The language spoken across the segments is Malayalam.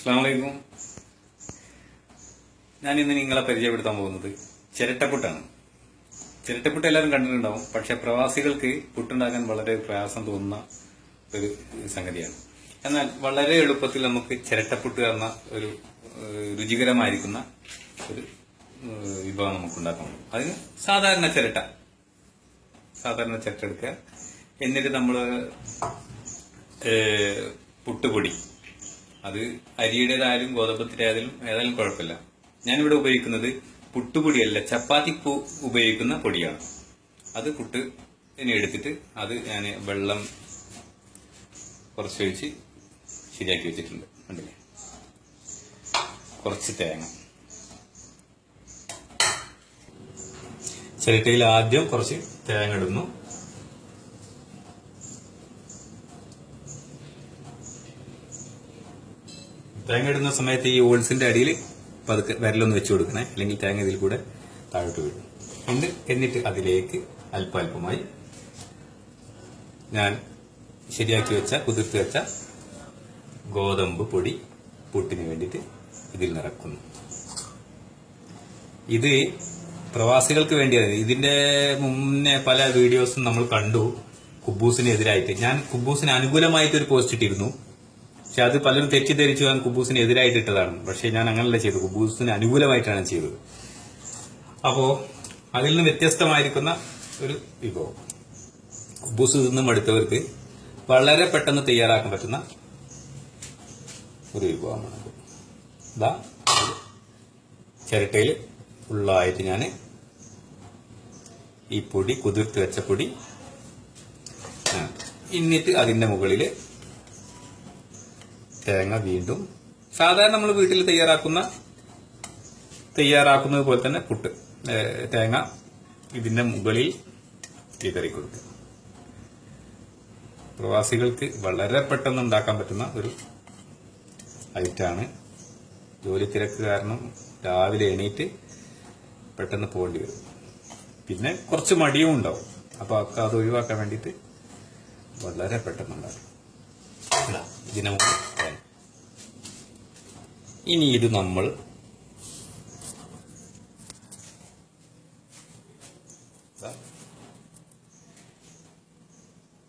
അസ്സാമലൈക്കും ഞാൻ ഇന്ന് നിങ്ങളെ പരിചയപ്പെടുത്താൻ പോകുന്നത് ചിരട്ടപ്പുട്ടാണ് ചിരട്ടപ്പുട്ട് എല്ലാവരും കണ്ടിട്ടുണ്ടാവും. പക്ഷെ പ്രവാസികൾക്ക് പുട്ടുണ്ടാക്കാൻ വളരെ പ്രയാസം തോന്നുന്ന ഒരു സംഗതിയാണ്. എന്നാൽ വളരെ എളുപ്പത്തിൽ നമുക്ക് ചിരട്ടപ്പുട്ട് എന്ന ഒരു രുചികരമായിരിക്കുന്ന ഒരു വിഭവം നമുക്ക് ഉണ്ടാക്കാം അതിന് സാധാരണ ചിരട്ട. സാധാരണ ചിരട്ട എടുക്കുക. എന്നിട്ട് നമ്മൾ പുട്ടുപൊടി. അത് അരിയുടേതായാലും ഗോതമ്പത്തിന്റെ ആയാലും ഏതായാലും കുഴപ്പമില്ല. ഞാനിവിടെ ഉപയോഗിക്കുന്നത് പുട്ടുപൊടിയല്ല ചപ്പാത്തി പൂ ഉപയോഗിക്കുന്ന പൊടിയാണ്. അത് പുട്ട് ഇനി എടുത്തിട്ട് അത് ഞാൻ വെള്ളം കുറച്ചൊഴിച്ച് ശരിയാക്കി വെച്ചിട്ടുണ്ട്. കണ്ടില്ലേ? കുറച്ച് തേങ്ങ. ചിരട്ടയിൽ ആദ്യം കുറച്ച് തേങ്ങ ഇടുന്നു. തേങ്ങ ഇടുന്ന സമയത്ത് ഈ ഓൾസിന്റെ അടിയിൽ പതുക്കെ വിരലൊന്ന് വെച്ച് കൊടുക്കണേ. അല്ലെങ്കിൽ തേങ്ങ ഇതിൽ കൂടെ താഴോട്ട് വീഴും. ഉണ്ട് എന്നിട്ട് അതിലേക്ക് അല്പാൽപമായി ഞാൻ ശരിയാക്കി വെച്ച കുതിർത്ത് വെച്ച ഗോതമ്പ് പൊടി പുട്ടിന് വേണ്ടിയിട്ട് ഇതിൽ നിറക്കുന്നു. ഇത് പ്രവാസികൾക്ക് വേണ്ടിയാണ് ഇതിന്റെ മുന്നേ പല വീഡിയോസും നമ്മൾ കണ്ടു. കുബൂസിനെതിരായിട്ട്. ഞാൻ കുബൂസിന് അനുകൂലമായിട്ട് ഒരു പോസ്റ്റ് ഇട്ടിരുന്നു. പക്ഷെ അത് പലരും തെറ്റിദ്ധരിച്ചു ഞാൻ കുബൂസിന് എതിരായിട്ട് ഇട്ടതാണ് പക്ഷെ ഞാൻ അങ്ങനല്ല ചെയ്തത്. കുബൂസിന് അനുകൂലമായിട്ടാണ് ചെയ്തത്. അപ്പോ അതിൽ നിന്ന് വ്യത്യസ്തമായിരിക്കുന്ന ഒരു വിഭവം. കുബൂസ് നിന്നും അടുത്തവർക്ക് വളരെ പെട്ടെന്ന് തയ്യാറാക്കാൻ പറ്റുന്ന ഒരു വിഭവമാണ് ഇതാ ചിരട്ടയിൽ ഫുള്ളായിട്ട് ഞാൻ ഈ പൊടി കുതിർത്ത് വെച്ച പൊടി എന്നിട്ട് അതിന്റെ മുകളിൽ തേങ്ങ വീണ്ടും സാധാരണ നമ്മൾ വീട്ടിൽ തയ്യാറാക്കുന്ന തയ്യാറാക്കുന്നത് പോലെ തന്നെ പുട്ട് തേങ്ങ ഇതിന്റെ മുകളിൽ ചിതറി കൊടുക്കുക പ്രവാസികൾക്ക് വളരെ പെട്ടെന്ന് ഉണ്ടാക്കാൻ പറ്റുന്ന ഒരു ഐറ്റാണ്. ജോലി തിരക്ക് കാരണം രാവിലെ എണീറ്റ് പെട്ടെന്ന് പോകേണ്ടി വരും. പിന്നെ കുറച്ച് മടിയും ഉണ്ടാവും. അപ്പൊ ഒക്കെ അത് ഒഴിവാക്കാൻ വേണ്ടിയിട്ട് വളരെ പെട്ടെന്ന് മുകളിൽ ഇനി ഇത് നമ്മൾ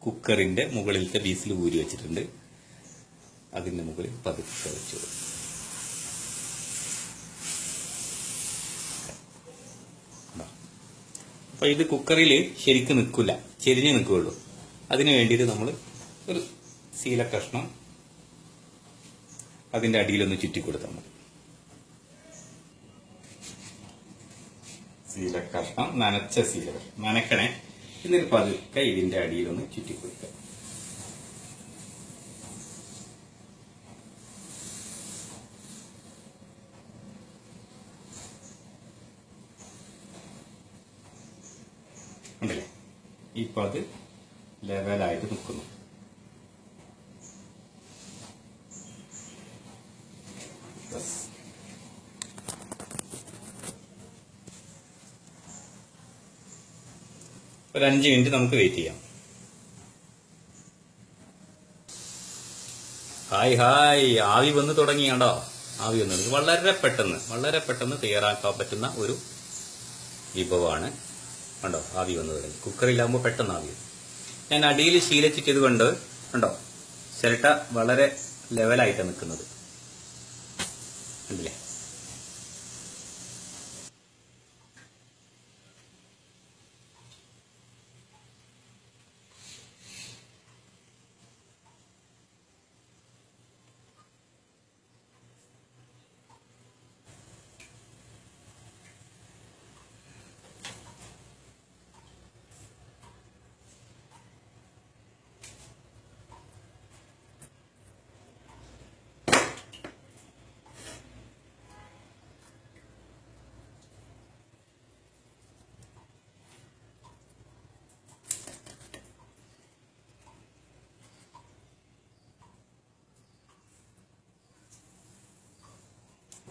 കുക്കറിന്റെ മുകളിലത്തെ ബീസിൽ ഊരി വെച്ചിട്ടുണ്ട്. അതിന്റെ മുകളിൽ പതുക്കെ വെച്ചു അപ്പോൾ അപ്പൊ ഇത് കുക്കറിൽ ശരിക്കും നിൽക്കില്ല. ചെരിഞ്ഞ് നിൽക്കുകയുള്ളൂ. അതിനു വേണ്ടിയിട്ട് നമ്മൾ ഒരു ശീല കഷ്ണം അതിന്റെ അടിയിലൊന്ന് ചുറ്റി കൊടുത്താൽ മതി. കഷ്ണം നനച്ച സീല നനക്കണേ. എന്നിട്ട് പതുക്കെ ഇതിന്റെ അടിയിലൊന്ന് ചുറ്റി കൊടുക്കുക ഉണ്ടല്ലേ? ഇപ്പൊ അത് ലെവലായിട്ട് നിൽക്കുന്നു. ഒരു അഞ്ച് മിനിറ്റ് നമുക്ക് വെയിറ്റ് ചെയ്യാം. ഹായ് ഹായ് ആവി വന്ന് തുടങ്ങിയാണ്ടോ ആവി വന്ന് തുടങ്ങി. വളരെ പെട്ടെന്ന് വളരെ പെട്ടെന്ന് തയ്യാറാക്കാൻ പറ്റുന്ന ഒരു വിഭവമാണ്. കണ്ടോ? ആവി വന്ന് തുടങ്ങി. കുക്കറിലാകുമ്പോൾ പെട്ടെന്ന് ആവി. ഞാൻ അടിയിൽ ശീലിച്ചിട്ടത് കൊണ്ട് കണ്ടോ? ചിരട്ട വളരെ ലെവലായിട്ട് നിൽക്കുന്നത്. കണ്ടില്ലേ?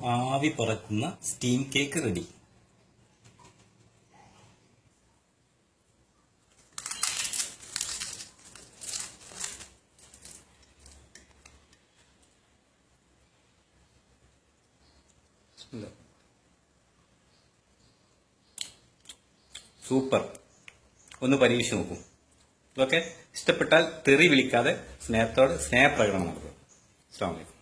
ആവി പറക്കുന്ന സ്റ്റീം കേക്ക് റെഡി. സൂപ്പർ. ഒന്ന് പരീക്ഷിച്ച് നോക്കൂ. ഇതൊക്കെ ഇഷ്ടപ്പെട്ടാൽ തെറി വിളിക്കാതെ സ്നേഹത്തോടെ സ്നേഹപ്രകടനം നടത്തും അസ്സാം വലൈക്കും